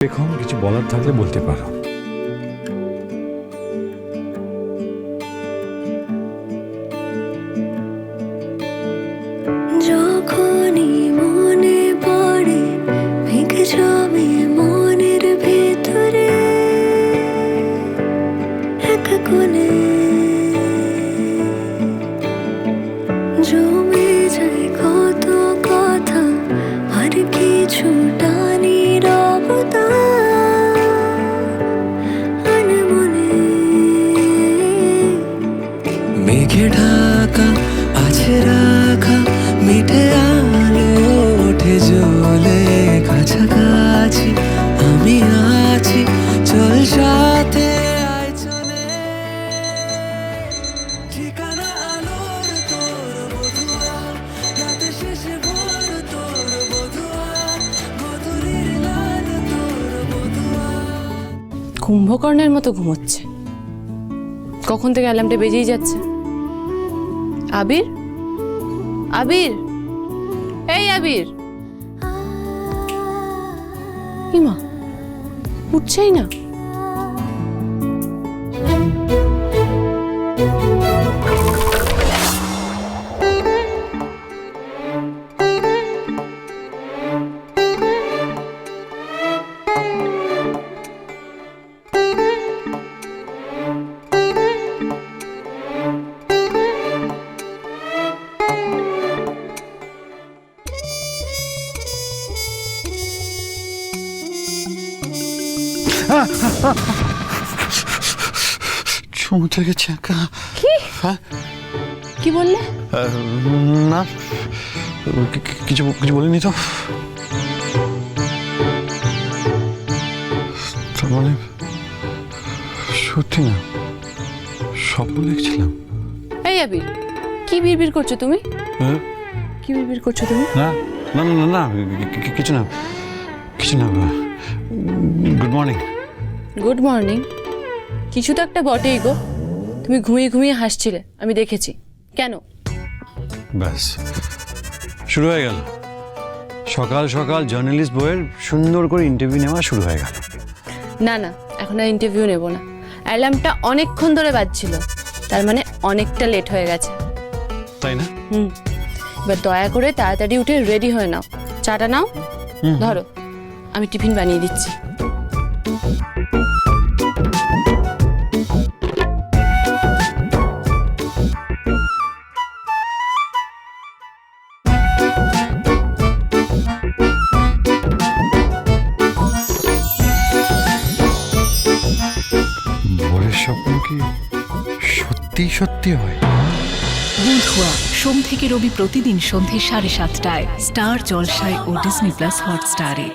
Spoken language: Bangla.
এখন কিছু বলার থাকলে বলতে পারো। যখনই মনে পড়ে মনের ভেতরে এক কোণে মেঘে ঢাকা, আছে রাখা মিঠে আলো, ওঠে জ্বলে, কাছাকাছি আমি আছি, চল সাথে কুম্ভকর্ণের মতো ঘুমোচ্ছে। কখন থেকে অ্যালার্মটা বেজেই যাচ্ছে? আবির? আবির? এই আবির। ইমা উঠছেই না। সমুদ্রে গেছে একা। কি? হ্যাঁ? কি বললে? না কি- কি- কিছু কিছু বলিনি তো। তার মানে সত্যি না স্বপ্ন দেখছিলাম। এই আবির কি বিড়বিড় করছ তুমি? হ্যাঁ? কি বিড়বিড় করছ তুমি? না না না না কি- কি- কিছু না কিছু না গুড মর্নিং। গুড মর্নিং কিছু তো একটা বটেই গো। তুমি ঘুমিয়ে ঘুমিয়ে হাসছিলে আমি দেখেছি। কেন? ব্যাস। শুরু হয়ে গেল। সকাল সকাল জার্নালিস্ট বইয়ের সুন্দর করে ইন্টারভিউ নেওয়া শুরু হয়ে গেল। না না এখন আর ইন্টারভিউ নেব না। অ্যালার্মটা অনেকক্ষণ ধরে বাজছিল। তার মানে অনেকটা লেট হয়ে গেছে। তাই না? হুম। এবার দয়া করে তাড়াতাড়ি উঠে রেডি হয়ে নাও। চাটা নাও ধরো। আমি টিফিন বানিয়ে দিচ্ছি। স্বপ্ন কি সত্যি সত্যি হয়? বুধুয়া সোম থেকে রবি প্রতিদিন সন্ধে সাড়ে সাতটায় স্টার জলসায় ও ডিসনি প্লাস হটস্টারে।